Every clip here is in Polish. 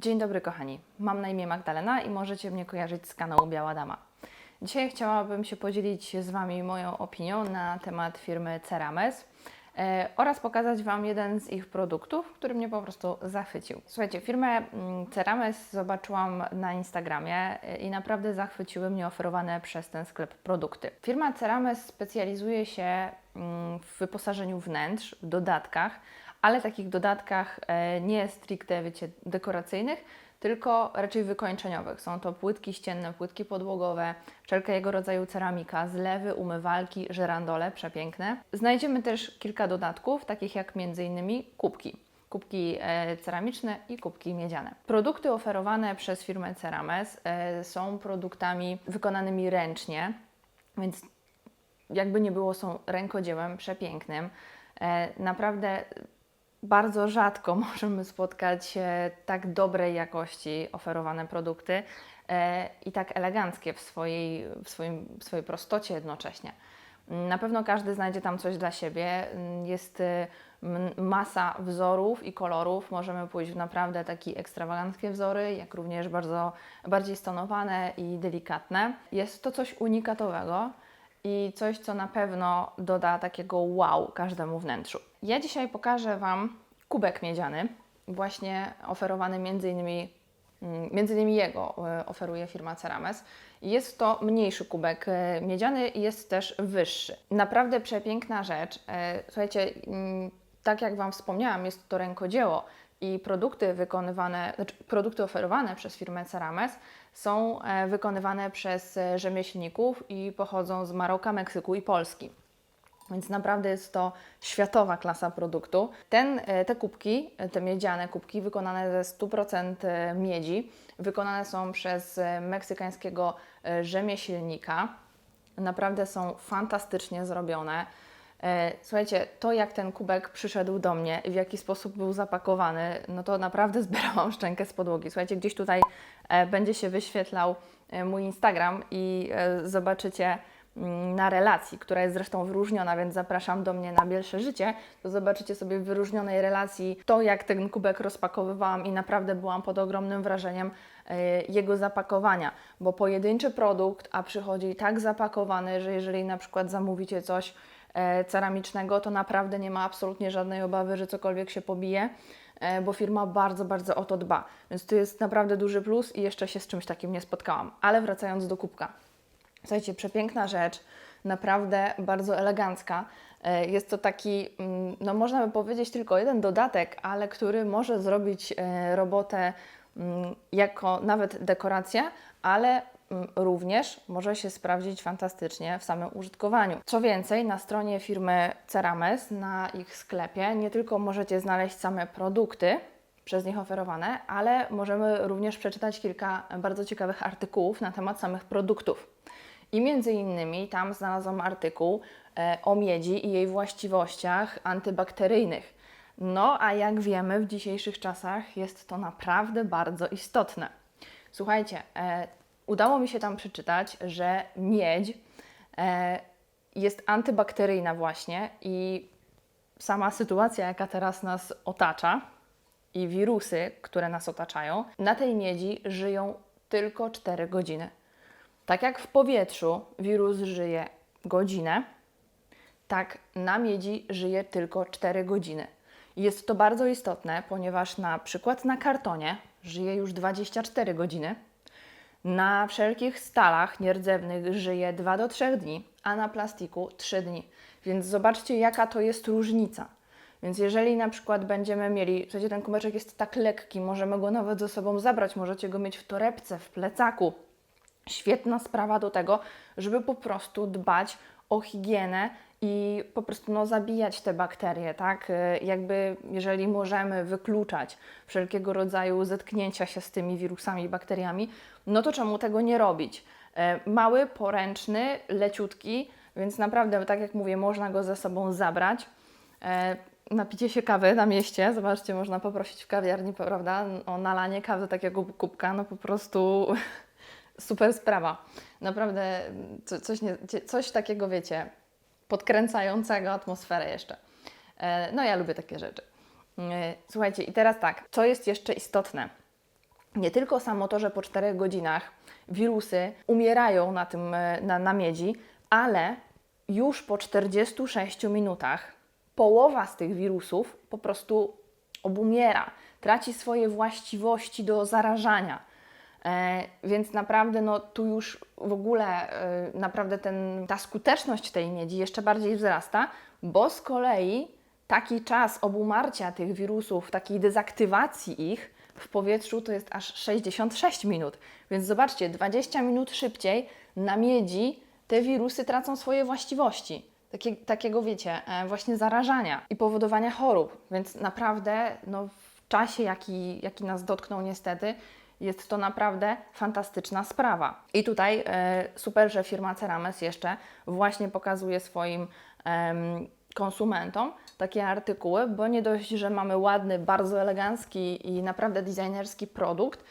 Dzień dobry kochani, mam na imię Magdalena i możecie mnie kojarzyć z kanału Biała Dama. Dzisiaj chciałabym się podzielić z Wami moją opinią na temat firmy Cerames e, oraz pokazać Wam jeden z ich produktów, który mnie po prostu zachwycił. Słuchajcie, firmę mm, Cerames zobaczyłam na Instagramie e, i naprawdę zachwyciły mnie oferowane przez ten sklep produkty. Firma Cerames specjalizuje się mm, w wyposażeniu wnętrz, w dodatkach, ale takich dodatkach e, nie stricte, wiecie, dekoracyjnych, tylko raczej wykończeniowych. Są to płytki ścienne, płytki podłogowe, wszelkiego rodzaju ceramika, zlewy, umywalki, żerandole, przepiękne. Znajdziemy też kilka dodatków, takich jak m.in. kubki. Kubki e, ceramiczne i kubki miedziane. Produkty oferowane przez firmę Cerames e, są produktami wykonanymi ręcznie, więc jakby nie było, są rękodziełem przepięknym. Naprawdę bardzo rzadko możemy spotkać e, tak dobrej jakości oferowane produkty e, i tak eleganckie w swojej, w, swoim, w swojej prostocie jednocześnie. Na pewno każdy znajdzie tam coś dla siebie. Jest e, masa wzorów i kolorów. Możemy pójść w naprawdę takie ekstrawaganckie wzory, jak również bardzo bardziej stonowane i delikatne. Jest to coś unikatowego i coś, co na pewno doda takiego wow każdemu wnętrzu. Ja dzisiaj pokażę Wam kubek miedziany, właśnie oferowany między innymi, mm, między innymi jego e, oferuje firma Cerames. Jest to mniejszy kubek e, miedziany i jest też wyższy. Naprawdę przepiękna rzecz. E, Słuchajcie, mm, tak jak Wam wspomniałam, jest to rękodzieło i produkty wykonywane, znaczy produkty oferowane przez firmę Cerames są e, wykonywane przez e, rzemieślników i pochodzą z Maroka, Meksyku i Polski. Więc naprawdę jest to światowa klasa produktu. Ten, e, te kubki, te miedziane kubki, wykonane ze 100% e, miedzi, wykonane są przez meksykańskiego rzemieślnika. Naprawdę są fantastycznie zrobione. E, Słuchajcie, to jak ten kubek przyszedł do mnie w jaki sposób był zapakowany, no to naprawdę zbierałam szczękę z podłogi. Słuchajcie, gdzieś tutaj e, będzie się wyświetlał e, mój Instagram i zobaczycie na relacji, która jest zresztą wyróżniona, więc zapraszam do mnie na Bielsze Życie, to zobaczycie sobie w wyróżnionej relacji to, jak ten kubek rozpakowywałam i naprawdę byłam pod ogromnym wrażeniem e, jego zapakowania, bo pojedynczy produkt, a przychodzi tak zapakowany, że jeżeli na przykład zamówicie coś e, ceramicznego, to naprawdę nie ma absolutnie żadnej obawy, że cokolwiek się pobije, e, bo firma bardzo, bardzo o to dba. Więc to jest naprawdę duży plus i jeszcze się z czymś takim nie spotkałam. Ale wracając do kubka. Słuchajcie, przepiękna rzecz, naprawdę bardzo elegancka. E, Jest to taki, mm, no można by powiedzieć, tylko jeden dodatek, ale który może zrobić e, robotę mm, jako nawet dekorację, ale mm, również może się sprawdzić fantastycznie w samym użytkowaniu. Co więcej, na stronie firmy Cerames, na ich sklepie, nie tylko możecie znaleźć same produkty, przez nich oferowane, ale możemy również przeczytać kilka bardzo ciekawych artykułów na temat samych produktów. I między innymi tam znalazłam artykuł e, o miedzi i jej właściwościach antybakteryjnych. No, a jak wiemy, w dzisiejszych czasach jest to naprawdę bardzo istotne. Słuchajcie, e, udało mi się tam przeczytać, że miedź e, jest antybakteryjna właśnie i sama sytuacja, jaka teraz nas otacza i wirusy, które nas otaczają, na tej miedzi żyją tylko 4 godziny. Tak jak w powietrzu wirus żyje godzinę, tak na miedzi żyje tylko 4 godziny. Jest to bardzo istotne, ponieważ na przykład na kartonie żyje już 24 godziny, na wszelkich stalach nierdzewnych żyje 2 do 3 dni, a na plastiku 3 dni. Więc zobaczcie, jaka to jest różnica. Więc jeżeli na przykład będziemy mieli, słuchajcie, ten kubeczek jest tak lekki, możemy go nawet ze sobą zabrać, możecie go mieć w torebce, w plecaku. Świetna sprawa do tego, żeby po prostu dbać o higienę i po prostu no, zabijać te bakterie, tak? Y, Jakby jeżeli możemy wykluczać wszelkiego rodzaju zetknięcia się z tymi wirusami i bakteriami, no to czemu tego nie robić? E, Mały, poręczny, leciutki, więc naprawdę, tak jak mówię, można go ze sobą zabrać. E, Napicie się kawy na mieście, zobaczcie, można poprosić w kawiarni, prawda, o nalanie kawy takiego kubka, no po prostu super sprawa. Naprawdę co- coś, nie, coś takiego, wiecie, podkręcającego atmosferę jeszcze. E, No ja lubię takie rzeczy. E, Słuchajcie, i teraz tak, co jest jeszcze istotne? nie tylko samo to, że po 4 godzinach wirusy umierają na, tym, e, na, na miedzi, ale już po 46 minutach połowa z tych wirusów po prostu obumiera, traci swoje właściwości do zarażania. E, więc naprawdę no, tu już w ogóle e, naprawdę ten, ta skuteczność tej miedzi jeszcze bardziej wzrasta, bo z kolei taki czas obumarcia tych wirusów, takiej dezaktywacji ich w powietrzu to jest aż 66 minut. Więc zobaczcie, 20 minut szybciej na miedzi te wirusy tracą swoje właściwości. Takie, takiego, wiecie, e, właśnie zarażania i powodowania chorób. Więc naprawdę no, w czasie, jaki, jaki nas dotknął niestety, jest to naprawdę fantastyczna sprawa. I tutaj e, super, że firma Cerames jeszcze właśnie pokazuje swoim konsumentom takie artykuły, bo nie dość, że mamy ładny, bardzo elegancki i naprawdę designerski produkt,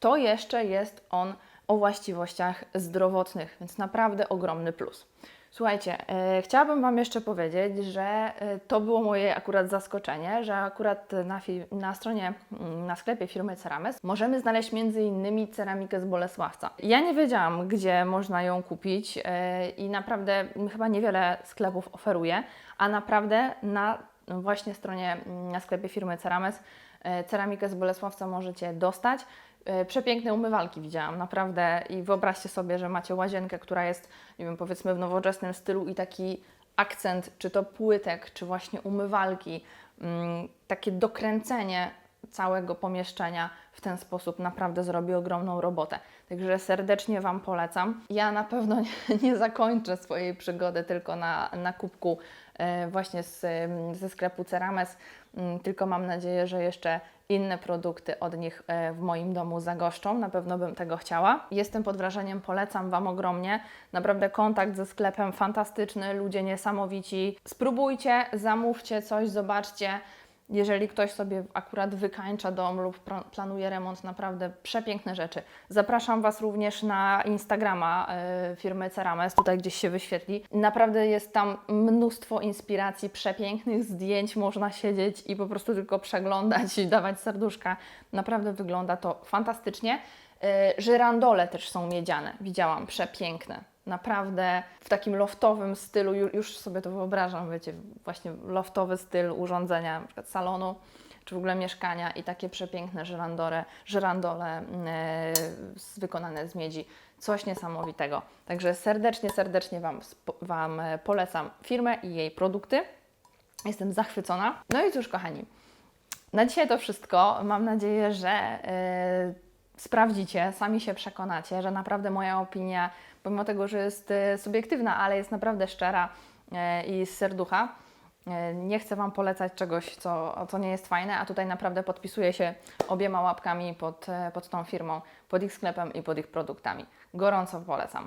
to jeszcze jest on o właściwościach zdrowotnych, więc naprawdę ogromny plus. Słuchajcie, e, chciałabym Wam jeszcze powiedzieć, że e, to było moje akurat zaskoczenie, że akurat na, na stronie, mm, na sklepie firmy Cerames możemy znaleźć innymi ceramikę z Bolesławca. Ja nie wiedziałam, gdzie można ją kupić e, i naprawdę chyba niewiele sklepów oferuje, a naprawdę na właśnie stronie, mm, na sklepie firmy Cerames e, ceramikę z Bolesławca możecie dostać. E, Przepiękne umywalki widziałam, naprawdę. I wyobraźcie sobie, że macie łazienkę, która jest, nie wiem, powiedzmy w nowoczesnym stylu i taki akcent, czy to płytek, czy właśnie umywalki, mm, takie dokręcenie całego pomieszczenia w ten sposób naprawdę zrobi ogromną robotę. Także serdecznie Wam polecam. Ja na pewno nie, nie zakończę swojej przygody tylko na, na kubku e, właśnie z, em, ze sklepu Cerames, mm, tylko mam nadzieję, że jeszcze inne produkty od nich e, w moim domu zagoszczą. Na pewno bym tego chciała. Jestem pod wrażeniem, polecam Wam ogromnie. Naprawdę kontakt ze sklepem fantastyczny, ludzie niesamowici. Spróbujcie, zamówcie coś, zobaczcie. Jeżeli ktoś sobie akurat wykańcza dom lub planuje remont, naprawdę przepiękne rzeczy. Zapraszam Was również na Instagrama e, firmy Cerames, tutaj gdzieś się wyświetli. Naprawdę jest tam mnóstwo inspiracji, przepięknych zdjęć, można siedzieć i po prostu tylko przeglądać i dawać serduszka. Naprawdę wygląda to fantastycznie. E, Żyrandole też są miedziane, widziałam, przepiękne. Naprawdę w takim loftowym stylu, ju- już sobie to wyobrażam, wiecie, właśnie loftowy styl urządzenia, na przykład salonu, czy w ogóle mieszkania i takie przepiękne żyrandole, żyrandole e, z- wykonane z miedzi. Coś niesamowitego. Także serdecznie, serdecznie Wam, wam e, polecam firmę i jej produkty. Jestem zachwycona. No i cóż, kochani, na dzisiaj to wszystko. Mam nadzieję, że e, sprawdzicie, sami się przekonacie, że naprawdę moja opinia, pomimo tego, że jest e, subiektywna, ale jest naprawdę szczera e, i z serducha. E, Nie chcę Wam polecać czegoś, co, co nie jest fajne, a tutaj naprawdę podpisuję się obiema łapkami pod, pod tą firmą, pod ich sklepem i pod ich produktami. Gorąco polecam.